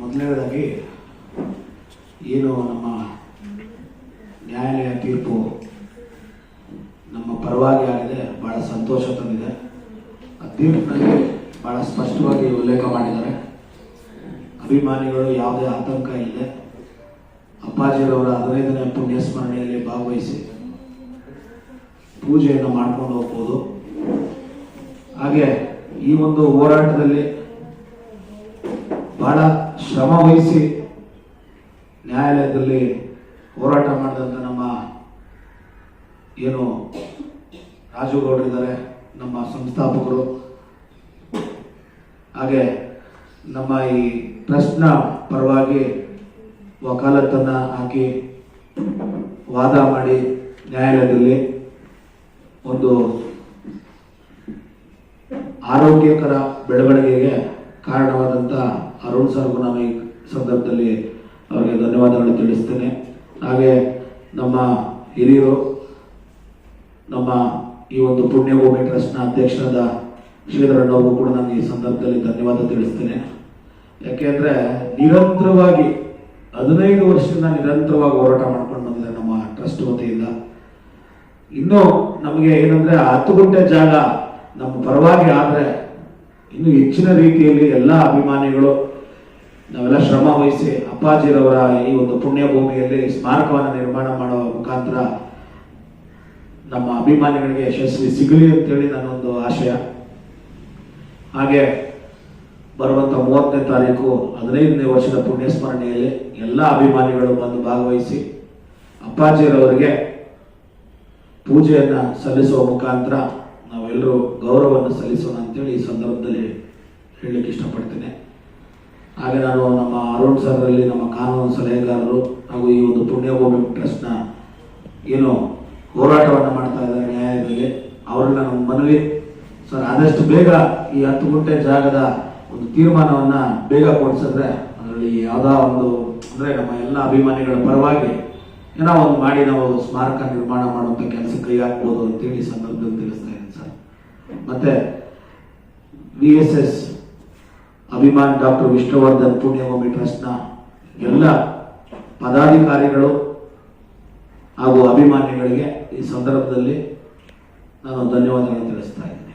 ಮೊದಲನೇದಾಗಿ ಏನು ನಮ್ಮ ನ್ಯಾಯಾಲಯ ತೀರ್ಪು ನಮ್ಮ ಪರವಾಗಿ ಆಗಿದೆ, ಬಹಳ ಸಂತೋಷ ತಂದಿದೆ. ಆ ತೀರ್ಪಿನಲ್ಲಿ ಬಹಳ ಸ್ಪಷ್ಟವಾಗಿ ಉಲ್ಲೇಖ ಮಾಡಿದ್ದಾರೆ. ಅಭಿಮಾನಿಗಳು ಯಾವುದೇ ಆತಂಕ ಇಲ್ಲದೆ ಅಪ್ಪಾಜಿರವರ ಹದಿನೈದನೇ ಪುಣ್ಯ ಸ್ಮರಣೆಯಲ್ಲಿ ಭಾಗವಹಿಸಿ ಪೂಜೆಯನ್ನು ಮಾಡ್ಕೊಂಡು ಹೋಗ್ಬೋದು. ಹಾಗೆ ಈ ಒಂದು ಹೋರಾಟದಲ್ಲಿ ಬಹಳ ಶ್ರಮ ವಹಿಸಿ ನ್ಯಾಯಾಲಯದಲ್ಲಿ ಹೋರಾಟ ಮಾಡಿದಂಥ ನಮ್ಮ ಏನು ರಾಜುಗೌಡರಿದ್ದಾರೆ ನಮ್ಮ ಸಂಸ್ಥಾಪಕರು. ಹಾಗೆ ನಮ್ಮ ಈ ಟ್ರಸ್ಟ್ನ ಪರವಾಗಿ ವಕಾಲತ್ತನ್ನು ಹಾಕಿ ವಾದ ಮಾಡಿ ನ್ಯಾಯಾಲಯದಲ್ಲಿ ಒಂದು ಆರೋಗ್ಯಕರ ಬೆಳವಣಿಗೆಗೆ ಕಾರಣವಾದಂಥ ಅರುಣ್ ಸರ್ಗೂ ನಾನು ಈ ಸಂದರ್ಭದಲ್ಲಿ ಅವರಿಗೆ ಧನ್ಯವಾದಗಳು ತಿಳಿಸ್ತೇನೆ. ಹಾಗೆ ನಮ್ಮ ಹಿರಿಯರು, ನಮ್ಮ ಈ ಒಂದು ಪುಣ್ಯಭೂಮಿ ಟ್ರಸ್ಟ್ನ ಅಧ್ಯಕ್ಷರಾದ ಶ್ರೀಧರಣ್ಣವ್ರಿಗೂ ಕೂಡ ನಾನು ಈ ಸಂದರ್ಭದಲ್ಲಿ ಧನ್ಯವಾದ ತಿಳಿಸ್ತೇನೆ. ಯಾಕೆಂದ್ರೆ ನಿರಂತರವಾಗಿ ಹದಿನೈದು ವರ್ಷದಿಂದ ನಿರಂತರವಾಗಿ ಹೋರಾಟ ಮಾಡ್ಕೊಂಡು ಬಂದಿದೆ ನಮ್ಮ ಟ್ರಸ್ಟ್ ವತಿಯಿಂದ. ಇನ್ನು ನಮಗೆ ಏನಂದ್ರೆ ಹತ್ತು ಗುಂಟೆ ಜಾಗ ನಮ್ಮ ಪರವಾಗಿ ಆದರೆ ಇನ್ನು ಹೆಚ್ಚಿನ ರೀತಿಯಲ್ಲಿ ಎಲ್ಲ ಅಭಿಮಾನಿಗಳು ನಾವೆಲ್ಲ ಶ್ರಮ ವಹಿಸಿ ಅಪ್ಪಾಜಿರವರ ಈ ಒಂದು ಪುಣ್ಯ ಭೂಮಿಯಲ್ಲಿ ಸ್ಮಾರಕವನ್ನು ನಿರ್ಮಾಣ ಮಾಡುವ ಮುಖಾಂತರ ನಮ್ಮ ಅಭಿಮಾನಿಗಳಿಗೆ ಯಶಸ್ವಿ ಸಿಗಲಿ ಅಂತೇಳಿ ನನ್ನೊಂದು ಆಶಯ. ಹಾಗೆ ಬರುವಂತ ಮೂವತ್ತನೇ ತಾರೀಕು ಹದಿನೈದನೇ ವರ್ಷದ ಪುಣ್ಯ ಸ್ಮರಣೆಯಲ್ಲಿ ಎಲ್ಲ ಅಭಿಮಾನಿಗಳು ಬಂದು ಭಾಗವಹಿಸಿ ಅಪ್ಪಾಜಿರವರಿಗೆ ಪೂಜೆಯನ್ನು ಸಲ್ಲಿಸುವ ಮುಖಾಂತರ ನಾವೆಲ್ಲರೂ ಗೌರವವನ್ನು ಸಲ್ಲಿಸೋಣ ಅಂತೇಳಿ ಈ ಸಂದರ್ಭದಲ್ಲಿ ಹೇಳಲಿಕ್ಕೆ ಇಷ್ಟಪಡ್ತೇನೆ. ಹಾಗೆ ನಾನು ನಮ್ಮ ಅರುಣ್ ಸರ್ರಲ್ಲಿ ನಮ್ಮ ಕಾನೂನು ಸಲಹೆಗಾರರು ಹಾಗೂ ಈ ಒಂದು ಪುಣ್ಯಭೂಮಿ ಟ್ರಸ್ಟ್ನ ಏನು ಹೋರಾಟವನ್ನು ಮಾಡ್ತಾ ಇದ್ದಾರೆ ನ್ಯಾಯಾಲಯದಲ್ಲಿ. ಅವರನ್ನ ನಮ್ಮ ಮನವಿ ಸರ್, ಆದಷ್ಟು ಬೇಗ ಈ ಹತ್ತು ಗುಂಟೆ ಜಾಗದ ಒಂದು ತೀರ್ಮಾನವನ್ನು ಬೇಗ ಕೊಡಿಸಿದ್ರೆ ಅದರಲ್ಲಿ ಯಾವುದೋ ಒಂದು ಅಂದರೆ ನಮ್ಮ ಎಲ್ಲ ಅಭಿಮಾನಿಗಳ ಪರವಾಗಿ ಏನೋ ಒಂದು ಮಾಡಿ ನಾವು ಸ್ಮಾರಕ ನಿರ್ಮಾಣ ಮಾಡುವಂಥ ಕೆಲಸ ಕೈ ಹಾಕ್ಬೋದು ಅಂತೇಳಿ ಸಂದರ್ಭದಲ್ಲಿ ತಿಳಿಸ್ತಾ ಇದ್ದೀನಿ ಸರ್. ಮತ್ತೆ V S S Abhiman doctor Vishnuvardhan ಪುಣ್ಯಭೂಮಿ ಟ್ರಸ್ಟ್ನ ಎಲ್ಲ ಪದಾಧಿಕಾರಿಗಳು ಹಾಗೂ ಅಭಿಮಾನಿಗಳಿಗೆ ಈ ಸಂದರ್ಭದಲ್ಲಿ ನಾನು ಧನ್ಯವಾದಗಳನ್ನು ತಿಳಿಸ್ತಾ ಇದ್ದೀನಿ.